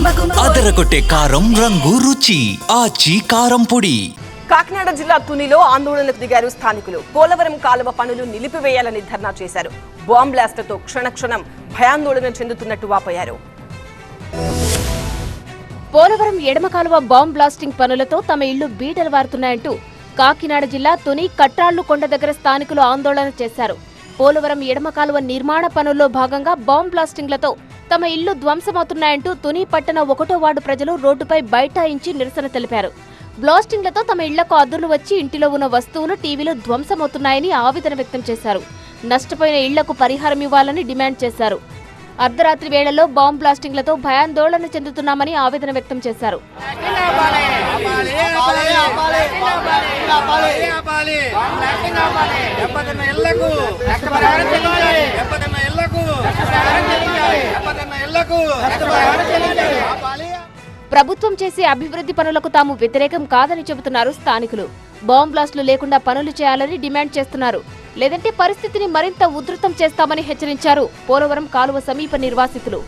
అదరగొట్టే కారం రంగు రుచి ఆచి కారం పొడి. కాకినాడ జిల్లా తునిలో ఆందోళనకు దిగారు స్థానికులు. పోలవరం కాలువ పనులు నిలిపివేయాలని ధర్నా చేశారు. బాంబ్ బ్లాస్ట్తో క్షణక్షణం భయాందోళన చెందుతున్నట్టు వాపోయారు. పోలవరం ఎడమ కాలువ బాంబ్ బ్లాస్టింగ్ పనులతో తమ ఇళ్ళు బీటలు వారుతున్నాయంటూ కాకినాడ జిల్లా తుని కట్రాళ్ళు కొండ దగ్గర స్థానికులు ఆందోళన చేశారు. పోలవరం ఎడమ కాలువ నిర్మాణ పనుల్లో భాగంగా బాంబ్ బ్లాస్టింగ్లతో తమ ఇళ్ళు ధ్వంసమవుతున్నాయంటూ తుని పట్టణ ఒకటో వార్డు ప్రజలు రోడ్డుపై బైఠాయించి నిరసన తెలిపారు బ్లాస్టింగ్లతో తమ ఇళ్ళకు అద్దులు వచ్చి ఇంటిలో ఉన్న వస్తువులు టీవీలు ధ్వంసమవుతున్నాయని ఆవేదన వ్యక్తం చేశారు నష్టపోయిన ఇళ్ళకు పరిహారం ఇవ్వాలని డిమాండ్ చేశారు అర్ధరాత్రి వేళల్లో బాంబ్ బ్లాస్టింగ్లతో భయాందోళన చెందుతున్నామని ఆవేదన వ్యక్తం చేశారు దెబ్బతిన్న ఇళ్ళకు దెబ్బతిన్న ఇళ్ళకు దెబ్బతిన్న ఇళ్ళకు ప్రభుత్వం చేసే అభివృద్ధి పనులకు తాము వ్యతిరేకం కాదని చెబుతున్నారు స్థానికులు. బాంబ్ బ్లాస్టులు లేకుండా పనులు చేయాలని డిమాండ్ చేస్తున్నారు. లేదంటే పరిస్థితిని మరింత ఉధృతం చేస్తామని హెచ్చరించారు పోలవరం కాలువ సమీప నిర్వాసితులు.